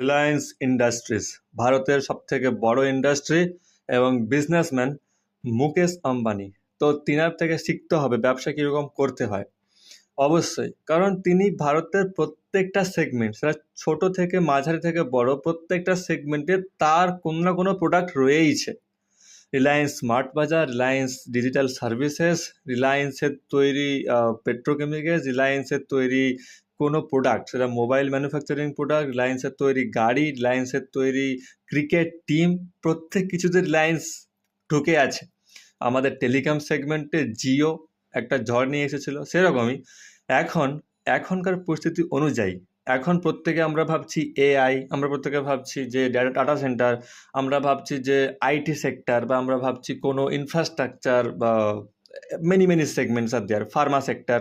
Reliance industries ভারতের সবথেকে বড় ইন্ডাস্ট্রি এবং বিজনেসম্যান মুকেশ আম্বানি। তো তিনার থেকে শিখতে হবে ব্যবসা কীরকম করতে হয়। অবশ্যই, কারণ তিনি ভারতের প্রত্যেকটা সেগমেন্ট সেটা ছোট থেকে মাঝারি থেকে বড় প্রত্যেকটা সেগমেন্টে তার কোনো না কোনো প্রোডাক্ট রয়েইছে। রিলায়েন্স স্মার্ট বাজার রিলায়েন্স ডিজিটাল সার্ভিসেস রিলায়েন্সের তৈরি পেট্রোকেমিক্যালস রিলায়েন্সের তৈরি কোনো প্রোডাক্ট সেটা মোবাইল ম্যানুফ্যাকচারিং প্রোডাক্ট রিলায়েন্সের তৈরি গাড়ি রিলায়েন্সের তৈরি ক্রিকেট টিম প্রত্যেক কিছুতে রিলায়েন্স ঢুকে আছে। আমাদের টেলিকম সেগমেন্টে জিও একটা ঝড় নিয়ে এসেছিল, সেরকমই। এখন, এখনকার পরিস্থিতি অনুযায়ী, এখন প্রত্যেকে আমরা ভাবছি এআই আমরা প্রত্যেকে ভাবছি যে ডাটা সেন্টার আমরা ভাবছি যে আইটি সেক্টর বা আমরা ভাবছি কোনো ইনফ্রাস্ট্রাকচার বা many many segments R there pharma sector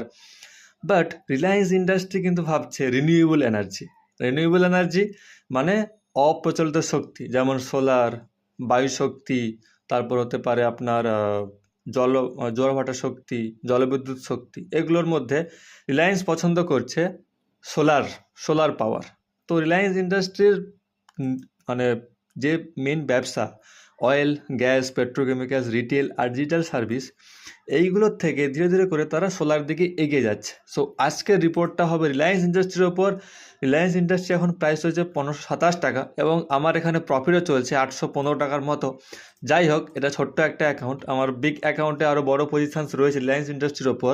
but Reliance industry কিন্তু ভাবছে রিনিউয়েবল এনার্জি রিনিউয়েবল এনার্জি মানে অপ্রচলিত শক্তি, যেমন সোলার বায়ুশক্তি, তারপর হতে পারে আপনার জল জোয়ারভাটা শক্তি, জলবিদ্যুৎ শক্তি, এগুলোর মধ্যে রিলায়েন্স পছন্দ করছে সোলার সোলার পাওয়ার তো রিলায়েন্স ইন্ডাস্ট্রির মানে যে মেন ব্যবসা অয়েল, গ্যাস, পেট্রোকেমিক্যালস, রিটেল আর ডিজিটাল সার্ভিস, এইগুলোর থেকে ধীরে ধীরে করে তারা সোলার দিকে এগিয়ে যাচ্ছে। সো আজকের রিপোর্টটা হবে রিলায়েন্স ইন্ডাস্ট্রির ওপর। রিলায়েন্স ইন্ডাস্ট্রি এখন প্রাইস হয়েছে পনেরোশো সাতাশ টাকা এবং আমার এখানে প্রফিটও চলছে আটশো পনেরো টাকার মতো। যাই হোক, এটা ছোট্ট একটা অ্যাকাউন্ট আমার বিগ অ্যাকাউন্টে আরও বড় পজিশানস রয়েছে রিলায়েন্স ইন্ডাস্ট্রির ওপর।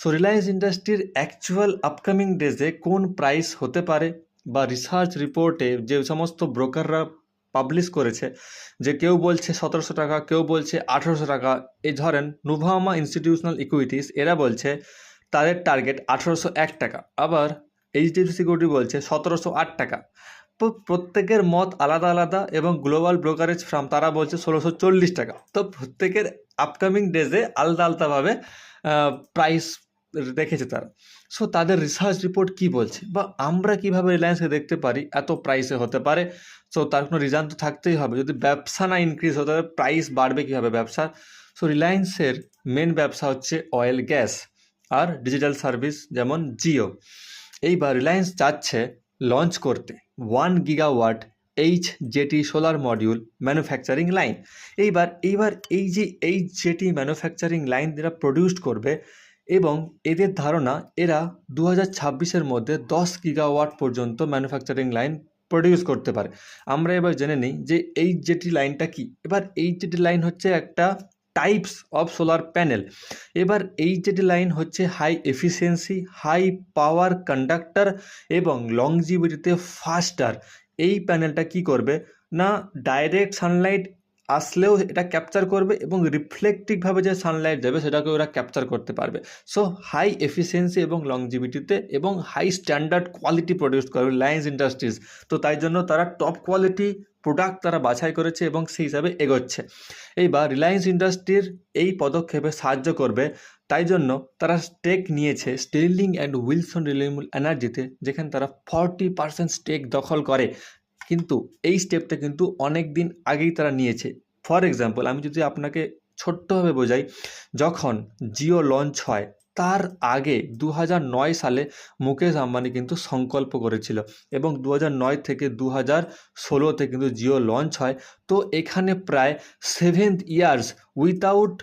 সো রিলায়েন্স ইন্ডাস্ট্রির অ্যাকচুয়াল আপকামিং ডেজে কোন প্রাইস হতে পারে বা রিসার্চ রিপোর্টে যে সমস্ত ব্রোকাররা পাবলিশ করেছে যে কেউ বলছে সতেরোশো টাকা, কেউ বলছে আঠেরোশো টাকা। এই ধরেন নুভামা ইনস্টিটিউশনাল ইকুইটিস এরা বলছে তাদের টার্গেট আঠেরোশো এক টাকা। আবার এইচডিএফসি সিকিউরিটি বলছে সতেরোশো আট টাকা। তো প্রত্যেকের মত আলাদা আলাদা এবং গ্লোবাল ব্রোকারেজ ফার্ম তারা বলছে ষোলোশো চল্লিশ টাকা। তো প্রত্যেকের আপকামিং ডেজে আলাদা আলাদাভাবে প্রাইস রেখেছে তারা। সো তাদের রিসার্চ রিপোর্ট কি বলছে? বা আমরা কীভাবে রিলায়েন্সকে দেখতে পারি? এত প্রাইসে হতে পারে। সো তার কোনো রিজন তো থাকতেই হবে। যদি ব্যবসা না ইনক্রিজ হতে হবে প্রাইস বাড়বে কীভাবে ব্যবসার সো রিলায়েন্সের মেন ব্যবসা হচ্ছে অয়েল গ্যাস আর ডিজিটাল সার্ভিস যেমন জিও এইবার রিলায়েন্স চাচ্ছে লঞ্চ করতে। One gigawatt H JT solar module manufacturing line এইবার এইবার এই যে এইচ জেটি ম্যানুফ্যাকচারিং লাইন এরা প্রডিউস করবে এবং এদের ধারণা, এরা দু হাজার মধ্যে দশ গিগাওয়াট পর্যন্ত ম্যানুফ্যাকচারিং লাইন প্রডিউস করতে পারে। আমরা এবার জেনে নিই যে এইচ জেটি লাইনটা কি। এবার এইচ জেটি লাইন হচ্ছে একটা টাইপস অফ সোলার প্যানেল এবার এই যেটি লাইন হচ্ছে high efficiency high power conductor এবং লংজিভিটিতে ফাস্টার এই প্যানেলটা কি করবে? না ডাইরেক্ট সানলাইট আসলেও এটা ক্যাপচার করবে এবং রিফ্লেকটিভভাবে যে সানলাইট যাবে সেটাকে ওরা ক্যাপচার করতে পারবে। সো হাই এফিসিয়েন্সি এবং লংজিভিটিতে এবং হাই স্ট্যান্ডার্ড কোয়ালিটি প্রডিউস করবে লায়েন্স ইন্ডাস্ট্রিজ তো তাই জন্য তারা টপ কোয়ালিটি প্রোডাক্ট তারা বাছাই করেছে এবং সেই হিসাবে এগোচ্ছে। এইবার রিলায়েন্স ইন্ডাস্ট্রির এই পদক্ষেপে সাহায্য করবে। তাই জন্য তারা স্টেক নিয়েছে স্টেলিং অ্যান্ড উইলসন রিলিয়েবল এনার্জিতে যেখানে তারা ফর্টি পার্সেন্ট স্টেক দখল করে। কিন্তু এই স্টেপটা কিন্তু অনেক দিন আগেই তারা নিয়েছে। ফর এক্সাম্পল আমি যদি আপনাকে ছোট্টভাবে বোঝাই, যখন জিও লঞ্চ হয়, তার আগে দু সালে মুকেশ আম্বানি কিন্তু সংকল্প করেছিল এবং দু থেকে দু হাজার ষোলোতে কিন্তু জিও লঞ্চ হয়। তো এখানে প্রায় সেভেন্থ ইয়ার্স উইথাউট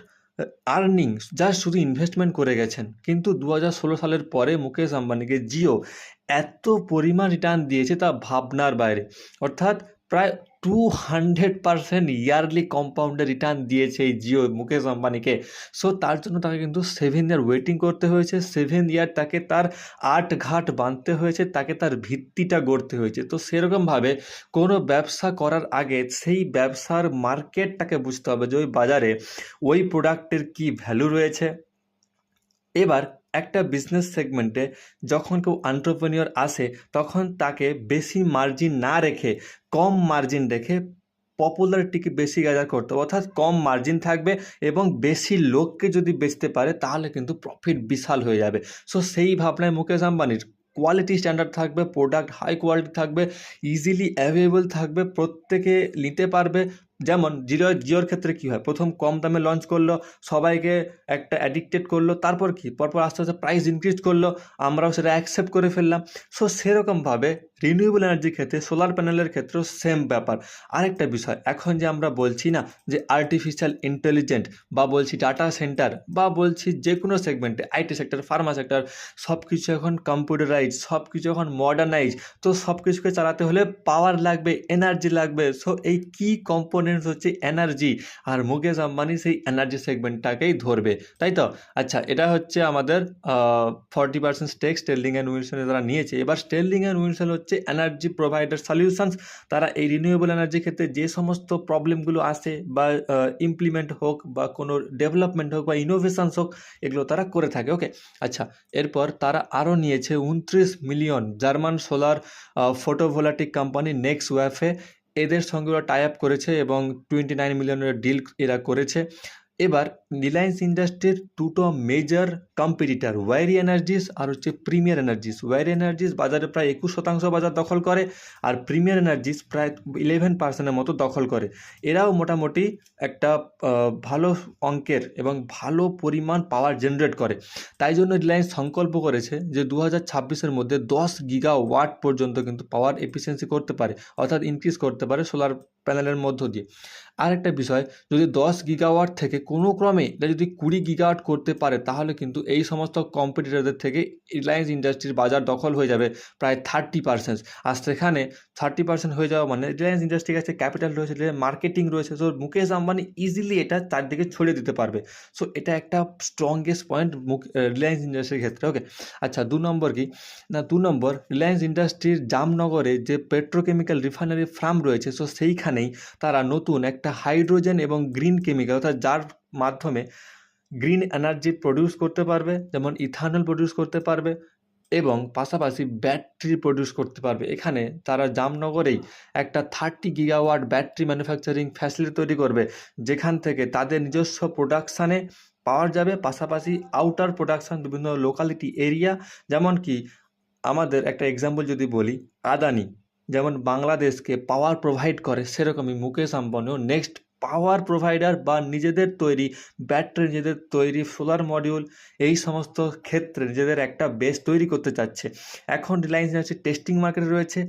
আর্নিং যা শুধু ইনভেস্টমেন্ট করে গেছেন। কিন্তু দু হাজার ষোলো সালের পরে মুকেশ আম্বানিকে জিও এত পরিমাণ রিটার্ন দিয়েছে তা ভাবনার বাইরে। অর্থাৎ প্রায় টু হান্ড্রেড পারসেন্ট ইয়ারলি কম্পাউন্ডে রিটার্ন দিয়েছে এই জিও মুকেশ আম্বানিকে। সো তার জন্য তাকে কিন্তু সেভেন ইয়ার ওয়েটিং করতে হয়েছে। সেভেন ইয়ার তাকে তার আট ঘাট বাঁধতে হয়েছে, তাকে তার ভিত্তিটা গড়তে হয়েছে। তো সেরকমভাবে কোনো ব্যবসা করার আগে সেই ব্যবসার মার্কেটটাকে বুঝতে হবে যে ওই বাজারে ওই প্রোডাক্টের কী ভ্যালু রয়েছে। এবার একটা বিজনেস সেগমেন্টে যখন কেউ আন্টারপ্রেনিয়র আসে, তখন তাকে বেশি মার্জিন না রেখে, কম মার্জিন রেখে পপুলারিটিকে বেশি গ্যাদার করতে অর্থাৎ কম মার্জিন থাকবে এবং বেশি লোককে যদি বেচতে পারে, তাহলে কিন্তু প্রফিট বিশাল হয়ে যাবে। সো সেই ভাবনায় মুকেশ আম্বানির কোয়ালিটি স্ট্যান্ডার্ড থাকবে প্রোডাক্ট হাই কোয়ালিটি থাকবে ইজিলি অ্যাভেলেবল থাকবে, প্রত্যেকে নিতে পারবে। যেমন জিরো জিওর ক্ষেত্রে কী হয়? প্রথম কম দামে লঞ্চ করল, সবাইকে একটা অ্যাডিক্টেড করল, তারপর কি? পরপর আস্তে আস্তে প্রাইস ইনক্রিজ করল, আমরাও সেটা অ্যাকসেপ্ট করে ফেললাম। সো সেরকমভাবে রিনিউয়েবল এনার্জির ক্ষেত্রে সোলার প্যানেলের ক্ষেত্রেও সেম ব্যাপার। আরেকটা বিষয়, এখন যে আমরা বলছি না যে আর্টিফিশিয়াল ইন্টেলিজেন্ট বা বলছি ডাটা সেন্টার বা বলছি যে কোনো সেগমেন্টে আইটি সেক্টর ফার্মা সেক্টর সব কিছু এখন কম্পিউটারাইজ সব কিছু এখন মডার্নাইজ তো সব কিছুকে চালাতে হলে পাওয়ার লাগবে এনার্জি লাগবে। সো এই কি কম্পোনেন্টস হচ্ছে এনার্জি আর মুকেশ আম্বানি সেই এনার্জি সেগমেন্টটাকেই ধরবে, তাই তো? আচ্ছা এটা হচ্ছে আমাদের forty percent stake sterling and উইনসেলে তারা নিয়েছে, এবার স্টেলিং অ্যান্ড উইনসেল হচ্ছে এনার্জি প্রোভাইডার সলিউশনস তারা এই রিনিউয়েবল এনার্জির ক্ষেত্রে যে সমস্ত প্রবলেমগুলো আসে বা ইমপ্লিমেন্ট হোক বা কোনো ডেভেলপমেন্ট হোক বা ইনোভেশনস হোক, এগুলো তারা করে থাকে ওকে আচ্ছা এরপর তারা আরও নিয়েছে উনত্রিশ million German solar photovoltaic company NexWafe এদের সঙ্গে ওরা টাই আপ করেছে এবং টোয়েন্টি নাইন মিলিয়নের ডিল এরা করেছে। এবার রিলায়েন্স ইন্ডাস্ট্রির দুটো মেজর কম্পিটিটার ওয়ারি এনার্জিস আর হচ্ছে প্রিমিয়ার এনার্জিস ওয়ারি এনার্জিস বাজারে প্রায় একুশ শতাংশ বাজার দখল করে আর প্রিমিয়ার এনার্জিস প্রায় ইলেভেন পার্সেন্টের মতো দখল করে। এরাও মোটামুটি একটা ভালো অঙ্কের এবং ভালো পরিমাণ পাওয়ার জেনারেট করে। তাই জন্য রিলায়েন্স সংকল্প করেছে যে দু হাজার ছাব্বিশের মধ্যে দশ গিগা ওয়াট পর্যন্ত কিন্তু পাওয়ার এফিসিয়েন্সি করতে পারে, অর্থাৎ ইনক্রিজ করতে পারে সোলার প্যানেলের মধ্য দিয়ে। আরেকটা বিষয়, যদি দশ গিগাওয়াট থেকে কোনো ক্রমে এটা যদি কুড়ি গিগাওয়াট করতে পারে, তাহলে কিন্তু এই সমস্ত কম্পিটিটরদের থেকে রিলায়েন্স ইন্ডাস্ট্রির বাজার দখল হয়ে যাবে প্রায় থার্টি পার্সেন্ট আর সেখানে থার্টি পার্সেন্ট হয়ে যাওয়া মানে রিলায়েন্স ইন্ডাস্ট্রির কাছে ক্যাপিটাল রয়েছে মার্কেটিং রয়েছে সো মুকেশ আম্বানি ইজিলি এটা চারদিকে ছড়িয়ে দিতে পারবে। সো এটা একটা স্ট্রংগেস্ট পয়েন্ট মুখ রিলায়েন্স ইন্ডাস্ট্রির ক্ষেত্রে ওকে আচ্ছা দু নম্বর কি? না, দু নম্বর রিলায়েন্স ইন্ডাস্ট্রির জামনগরে যে পেট্রোকেমিক্যাল রিফাইনারি ফার্ম রয়েছে সো সেইখানেই তারা নতুন একটা হাইড্রোজেন এবং গ্রিন কেমিক্যাল অর্থাৎ যার মাধ্যমে গ্রিন এনার্জি প্রডিউস করতে পারবে, যেমন ইথানল প্রডিউস করতে পারবে এবং পাশাপাশি ব্যাটারি প্রডিউস করতে পারবে। এখানে তারা জামনগরেই একটা thirty gigawatt battery manufacturing facility তৈরি করবে, যেখান থেকে তাদের নিজস্ব প্রোডাকশানে পাওয়া যাবে, পাশাপাশি আউটার প্রোডাকশান বিভিন্ন লোকালিটি এরিয়া যেমন কি আমাদের একটা এক্সাম্পল যদি বলি, আদানি। যেমন বাংলাদেশকে পাওয়ার প্রোভাইড করে, সেরকমই মুকেশ আম্বানিও নেক্সট পাওয়ার প্রোভাইডার বা নিজেদের তৈরি ব্যাটারি নিজেদের তৈরি সোলার মডিউল এই সমস্ত ক্ষেত্রে নিজেদের একটা বেস তৈরি করতে চাচ্ছে। এখন রিলায়েন্স ইন্ডাস্ট্রি টেস্টিং মার্কেটে রয়েছে।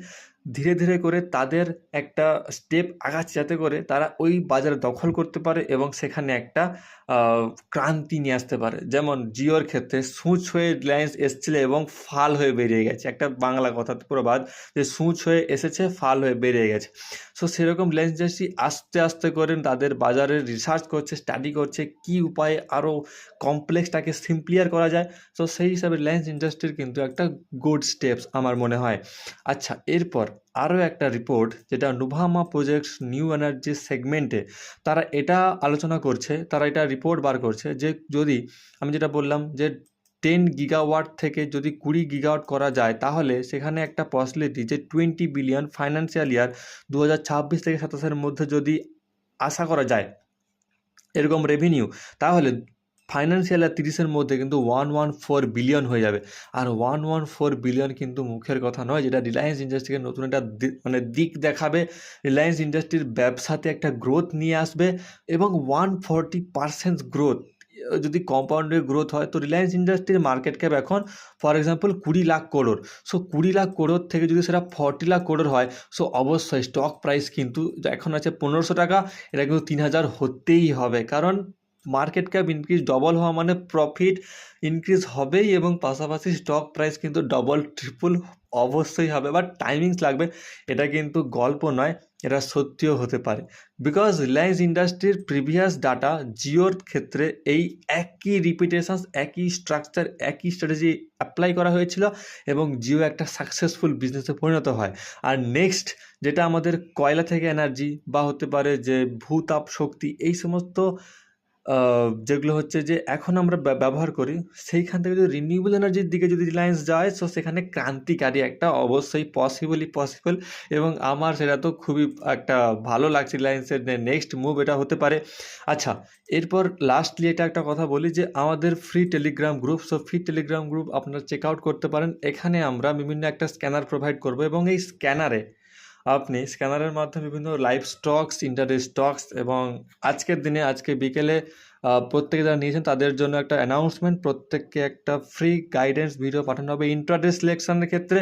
ধীরে ধীরে করে তাদের একটা স্টেপ আগাচ্ছে যাতে করে তারা ওই বাজার দখল করতে পারে এবং সেখানে একটা ক্রান্তি নিয়ে আসতে পারে। যেমন জিওর ক্ষেত্রে সূচ হয়ে রিলায়েন্স এসেছিল এবং ফাল হয়ে বেরিয়ে গেছে। একটা বাংলা কথা প্রবাদ যে সূচ হয়ে এসেছে, ফাল হয়ে বেরিয়ে গেছে। সো সেরকম রিলায়েন্স ইন্ডাস্ট্রি আস্তে আস্তে করে তাদের বাজারে রিসার্চ করছে স্টাডি করছে, কি উপায়ে আরও কমপ্লেক্সটাকে সিম্পলিয়ার করা যায়। সো সেই হিসাবে রিলায়েন্স ইন্ডাস্ট্রির কিন্তু একটা গুড স্টেপস আমার মনে হয়। আচ্ছা এরপর আরও একটা রিপোর্ট যেটা নুভামা প্রজেক্টস নিউ এনার্জি সেগমেন্টে তারা এটা আলোচনা করছে, তারা এটা রিপোর্ট বার করছে যে যদি আমি যেটা বললাম যে টেন গিগাওয়াট থেকে যদি কুড়ি গিগাওয়াট করা যায়, তাহলে সেখানে একটা পসিবিলিটি যে টোয়েন্টি বিলিয়ন ফাইন্যান্সিয়াল ইয়ার দু হাজার ছাব্বিশ থেকে সাতাশের মধ্যে যদি আশা করা যায়, এরকম রেভিনিউ তাহলে ফাইন্যান্সিয়াল ইয়ার তিরিশের মধ্যে কিন্তু ওয়ান ওয়ান ফোর বিলিয়ন হয়ে যাবে। আর ওয়ান ওয়ান ফোর বিলিয়ন কিন্তু মুখের কথা নয়, যেটা রিলায়েন্স ইন্ডাস্ট্রিকে নতুন একটা মানে দিক দেখাবে। রিলায়েন্স ইন্ডাস্ট্রির ব্যবসাতে একটা গ্রোথ নিয়ে আসবে এবং ওয়ান ফর্টি পার্সেন্ট গ্রোথ যদি কম্পাউন্ডে গ্রোথ হয়, তো রিলায়েন্স ইন্ডাস্ট্রির মার্কেট ক্যাপ এখন ফর এক্সাম্পল কুড়ি লাখ করোড় সো কুড়ি লাখ করোড় থেকে যদি সেটা ফর্টি লাখ করোড় হয় সো অবশ্যই স্টক প্রাইস কিন্তু এখন আছে পনেরোশো টাকা, এটা কিন্তু তিন হাজার হতেই হবে। কারণ মার্কেট ক্যাপ ইনক্রিজ ডবল হওয়া মানে প্রফিট ইনক্রিজ হবেই এবং পাশাপাশি স্টক প্রাইস কিন্তু ডবল ট্রিপল অবশ্যই হবে। বাট টাইমিংস লাগবে, এটা কিন্তু গল্প নয়, এটা সত্যিও হতে পারে। বিকজ রিলায়েন্স ইন্ডাস্ট্রির প্রিভিয়াস ডাটা জিওর ক্ষেত্রে এই একই রিপিটেশনস একই স্ট্রাকচার একই স্ট্র্যাটেজি অ্যাপ্লাই করা হয়েছিল এবং জিও একটা সাকসেসফুল বিজনেসে পরিণত হয়। আর নেক্সট যেটা আমাদের কয়লা থেকে এনার্জি বা হতে পারে যে ভূতাপ শক্তি, এই সমস্ত যেগুলো হচ্ছে যে এখন আমরা ব্য- ব্যবহার করি, সেইখান থেকে যদি রিনিউয়েবল এনার্জির দিকে যদি রিলায়েন্স যায় সো সেখানে ক্রান্তিকারী একটা অবশ্যই পসিবলই পসিবল এবং আমার সেটা তো খুবই একটা ভালো লাগছে রিলায়েন্সের নেক্সট মুভ এটা হতে পারে। আচ্ছা এরপর লাস্টলি এটা একটা কথা বলি যে আমাদের free Telegram group so free Telegram group আপনারা চেক আউট করতে পারেন। এখানে আমরা বিভিন্ন একটা স্ক্যানার প্রোভাইড করব এবং এই স্ক্যানারে আপনি স্ক্যানারের মাধ্যমে বিভিন্ন লাইভ স্টকস ইন্টারডে স্টকস এবং আজকের দিনে, আজকে বিকেলে প্রত্যেকে যারা নিয়েছেন তাদের জন্য একটা অ্যানাউন্সমেন্ট প্রত্যেককে একটা ফ্রি গাইডেন্স ভিডিও পাঠানো হবে ইন্টারডে সিলেকশনের ক্ষেত্রে।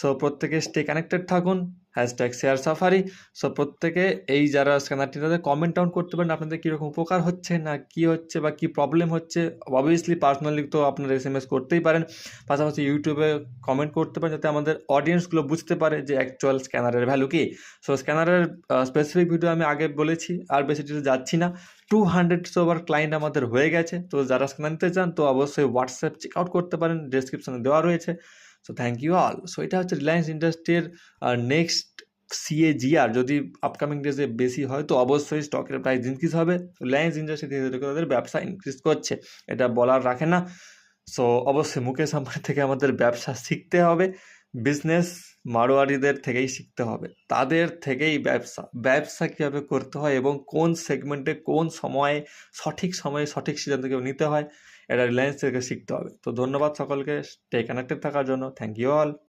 সো প্রত্যেকে স্টে কানেক্টেড থাকুন। হ্যাশট্যাগ শেয়ার সাফারি সো প্রত্যেকে এই যারা স্ক্যানারটি তাদের কমেন্ট ডাউন করতে পারেন আপনাদের কীরকম উপকার হচ্ছে না কি হচ্ছে বা কি প্রবলেম হচ্ছে। অবভিয়াসলি পার্সোনালি তো আপনারা এস এম এস করতেই পারেন। পাশাপাশি ইউটিউবে কমেন্ট করতে পারেন যাতে আমাদের অডিয়েন্সগুলো বুঝতে পারে যে অ্যাকচুয়াল স্ক্যানারের ভ্যালু কি। সো স্ক্যানারের স্পেসিফিক ভিডিও আমি আগে বলেছি, আর বেশি কিছু যাচ্ছি না। টু হান্ড্রেড ওভার ক্লায়েন্ট আমাদের হয়ে গেছে। তো যারা স্ক্যানার নিতে চান, তো অবশ্যই হোয়াটসঅ্যাপ চেক আউট করতে পারেন। ডিসক্রিপশনে দেওয়া রয়েছে। So thank you all so এটা হচ্ছে রিলায়েন্স ইন্ডাস্ট্রির নেক্সট সিএজিআর যদি আপকামিং ডেজে বেশি হয়, তো অবশ্যই স্টকের প্রাইস ইনক্রিজ হবে। রিলায়েন্স ইন্ডাস্ট্রি ধীরে ধীরে তাদের ব্যবসা ইনক্রিজ করছে। এটা বলার রাখে না। সো অবশ্যই মুকেশ আম্বানি থেকে আমাদের ব্যবসা শিখতে হবে। বিজনেস মারোয়ারিদের থেকেই শিখতে হবে। তাদের থেকেই ব্যবসা। ব্যবসা কীভাবে করতে হয় এবং কোন সেগমেন্টে কোন সময়ে সঠিক সময়ে সঠিক সিদ্ধান্ত কীভাবে নিতে হয় এটা রিলায়েন্স থেকে শিখতে হবে। তো ধন্যবাদ সকলকে। স্টে কানেক্টেড থাকার জন্য। Thank you all